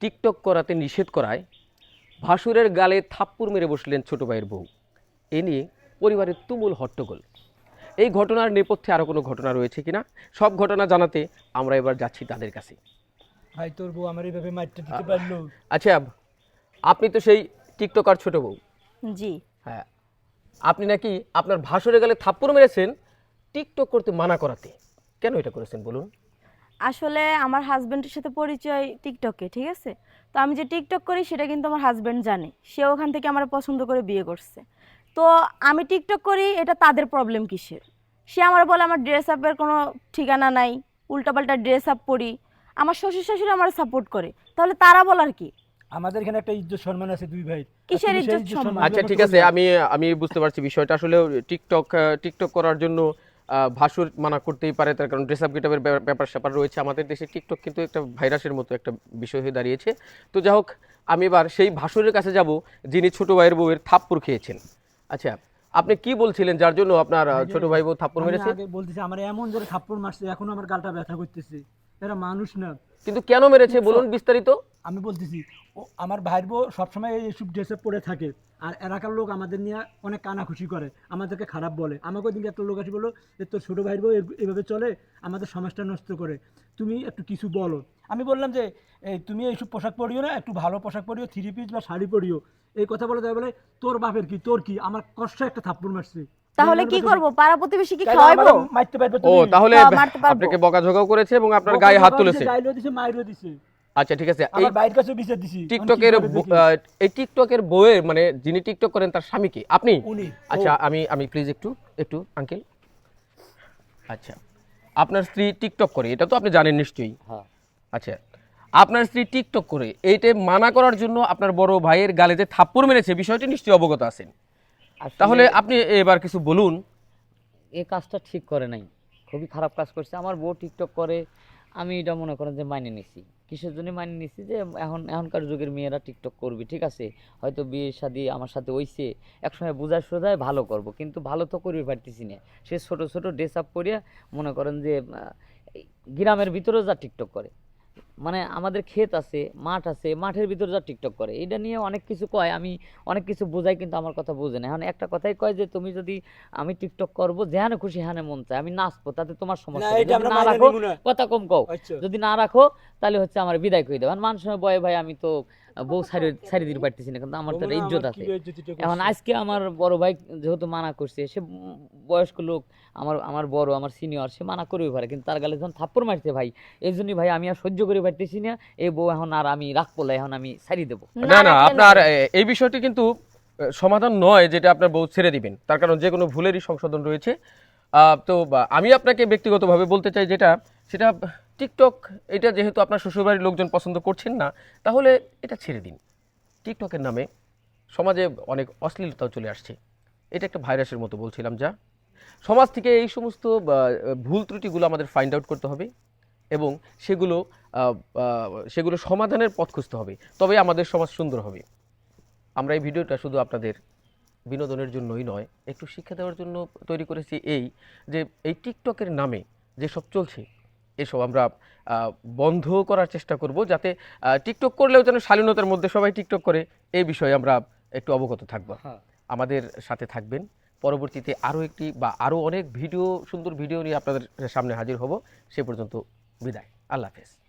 TikTok করাতে নিষেধ করায় ভাসুরের গালে থাপ্পড় মেরে বসলেন ছোট ভাইয়ের বউ। এ নিয়ে পরিবারের তুমুল হট্টগোল। এই ঘটনার নেপথ্যে আরও কোনো ঘটনা রয়েছে কিনা সব ঘটনা জানাতে আমরা এবার যাচ্ছি তাদের কাছে। ভাই তোর বউ আমার এইভাবে মারতে দিতে পারল? আচ্ছা আপনি তো সেই টিকটকার ছোট বউ। জি। হ্যাঁ আপনি নাকি আপনার ভাসুরের গালে থাপ্পড় মেরেছেন টিকটক করতে মানা করাতে। কেন এটা করেছেন বলুন? আসলে আমার হাজব্যান্ডের সাথে পরিচয় টিকটকে ঠিক আছে? তো আমি যে টিকটক করি সেটা কিন্তু আমার হাজব্যান্ড জানে। সে ওখান থেকে আমার পছন্দ করে বিয়ে করছে। তো আমি টিকটক করি এটা তাদের প্রবলেম কিসের? সে আমার বলে আমার ড্রেস আপের কোনো ঠিকানা নাই উল্টাপাল্টা ড্রেস আপ পরি। আমার শ্বশুর শাশুড়ি আমার সাপোর্ট করে। তাহলে তারা বলার কি? আমাদের এখানে একটা ইজ্জত সম্মান আছে দুই ভাই কিসের ইজ্জত সম্মান? আচ্ছা ঠিক আছে আমি আমি বুঝতে পারছি বিষয়টা। আসলে টিকটক টিকটক করার জন্য ভাসুর মানা করতেই পারে তার কারণ ড্রেস আপ গেটাপের ব্যাপার স্যাপার রয়েছে আমাদের দেশে। টিকটক কিন্তু একটা ভাইরাসের মতো একটা বিষয় হয়ে দাঁড়িয়েছে। তো যাই হোক আমি এবার সেই ভাসুরের কাছে যাব যিনি ছোট ভাইয়ের বউয়ের থাপ্পড় খেয়েছেন। আচ্ছা আপনি কি বলছিলেন যার জন্য আপনার ছোট ভাই বউ থাপ্পড় মেরেছে? বলতেছি আমার এমন জোরে থাপ্পড় মারছে এখন আমার গালটা ব্যথা করতেছে। এরা মানুষ না। কিন্তু কেন মেরেছে বলুন বিস্তারিত। আমি বলতেছি ও আমার ভাইয়ের বউ সবসময় এইসব ড্রেসে পরে থাকে আর এলাকার লোক আমাদের নিয়ে অনেক কানাখুশি করে আমাদেরকে খারাপ বলে। আমাকে ওদিকে একটা লোক আসি বলল যে তোর ছোটো ভাইয়ের বউ এভাবে চলে আমাদের সমাজটা নষ্ট করে। তুমি একটু কিছু বলো। আমি বললাম যে এই তুমি এইসব পোশাক পরিও না একটু ভালো পোশাক পরিও থ্রি পিস বা শাড়ি পরিও। এই কথা বলে দেয় বলে তোর বাপের কি? তোর কি? আমার কষ্ট একটা থাপ্পড় মারছে। তাহলে কি করব? পাড়া প্রতিবেশী কি আমারে মারতে পারবে ও তুমি? তাহলে। আপনাকে বকাঝকাও করেছে এবং আপনার গায়ে হাত তুলেছে। গাইলেও দিছে মাইরও দিছে। আচ্ছা ঠিক আছে। এই আমার বাইরের কাছে বিচার দিছি। টিকটকের এই টিকটকের বইয়ের মানে যিনি টিকটক করেন তার স্বামীকে আপনি? উনি আচ্ছা আমি আমি প্লিজ একটু একটু আঙ্কেল আচ্ছা আপনার স্ত্রী টিকটক করে এটা তো আপনি জানেন নিশ্চয়ই। হ্যাঁ। আচ্ছা আপনার স্ত্রী টিকটক করে এইটা মানা করার জন্য আপনার বড় ভাইয়ের গালে যে থাপ্পড় মেরেছে বিষয়টি নিশ্চয়ই অবগত আছেন। তাহলে আপনি এবার কিছু বলুন। এই কাজটা ঠিক করে নাই। খুবই খারাপ কাজ করছে। আমার বউ টিকটক করে আমি এটা মনে করেন যে মাইনে নিছি। কিসের জন্য মাইনে নিছি যে এখন, এখনকার যুগের মেয়েরা টিকটক করবে, ঠিক আছে? হয়তো বিয়ে শাদি আমার সাথে হইছে, একসময় বোঝা সোজায় ভালো করব, কিন্তু ভালো তো করবে পারতেছি না। সে ছোট ছোট ড্রেস আপ করিয়া মনে করেন যে গ্রামের ভিতরেও যা টিকটক করে। মানে আমাদের ক্ষেত আছে মাঠ আছে মাঠের ভিতরে যা টিকটক করে এটা নিয়ে অনেক কিছু কয় আমি অনেক কিছু বোঝাই কিন্তু আমার কথা বোঝে না। এখন একটা কথাই কয় যে তুমি যদি আমি টিকটক করব যেহানে খুশি হানে মন চায় আমি নাচবো তাতে তোমার সমস্যা না রাখো কথা কম কও। আচ্ছা। যদি না রাখো তাহলে হচ্ছে আমার বিদায় করে দেবেন মানুষ বয়ে ভাই আমি তো বউ সারি সারি দিতে পারতেছি না কিন্তু আমার তো ইজ্জত আছে। এখন আজকে আমার বড় ভাই যেহেতু মানা করছে সে বয়স্ক লোক আমার আমার বড় আমার সিনিয়র সে মানা করবে পারে কিন্তু তার গালে যখন থাপ্পড় মারছে ভাই এই জন্যই ভাই আমি আর সহ্য করে পারতেছি না এই বউ এখন আর আমি রাখব না, এখন আমি সারি দেবো। না না আপনার এই বিষয়টি কিন্তু সমাধান নয় যেটা আপনার বউ ছেড়ে দিবেন। তার কারণ যে কোনো ভুলেরই সংশোধন রয়েছে। তো আমি আপনাকে ব্যক্তিগতভাবে বলতে চাই যেটা সেটা টিকটক এটা যেহেতু আপনার শ্বশুরবাড়ির লোকজন পছন্দ করছেন না তাহলে এটা ছেড়ে দিন। টিকটকের নামে সমাজে অনেক অশ্লীলতাও চলে আসছে। এটা একটা ভাইরাসের মতো বলছিলাম যা। সমাজ থেকে এই সমস্ত ভুল ত্রুটিগুলো আমাদের ফাইন্ড আউট করতে হবে। এবং সেগুলো সেগুলো সমাধানের পথ খুঁজতে হবে। তবে আমাদের সমাজ সুন্দর হবে। আমরা এই ভিডিওটা শুধু আপনাদের বিনোদনের জন্যই নয় একটু শিক্ষা দেওয়ার জন্য তৈরি করেছি এই যে এই টিকটকের নামে যেসব চলছে এসব আমরা বন্ধ করার চেষ্টা করব যাতে টিকটক করলেও যেন শালীনতার মধ্যে সবাই টিকটক করে এই বিষয়ে আমরা একটু অবগত থাকব। আমাদের সাথে থাকবেন। পরবর্তীতে আরও একটি বা আরও অনেক ভিডিও সুন্দর ভিডিও নিয়ে আপনাদের সামনে হাজির হব। সে পর্যন্ত বিদায়। আল্লাহ হাফেজ।